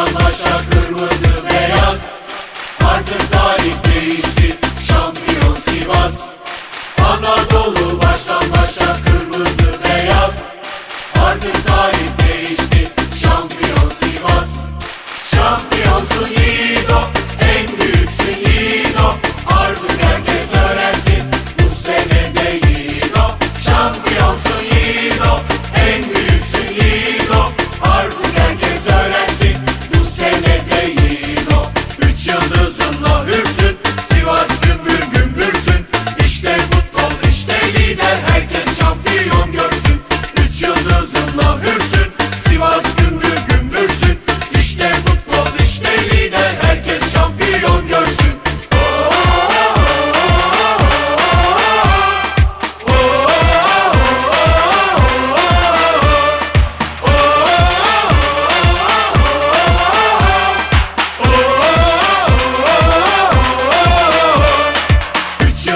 baştan başa kırmızı beyaz. Artık tarih değişti şampiyon Sivas. Anadolu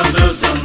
yıldızım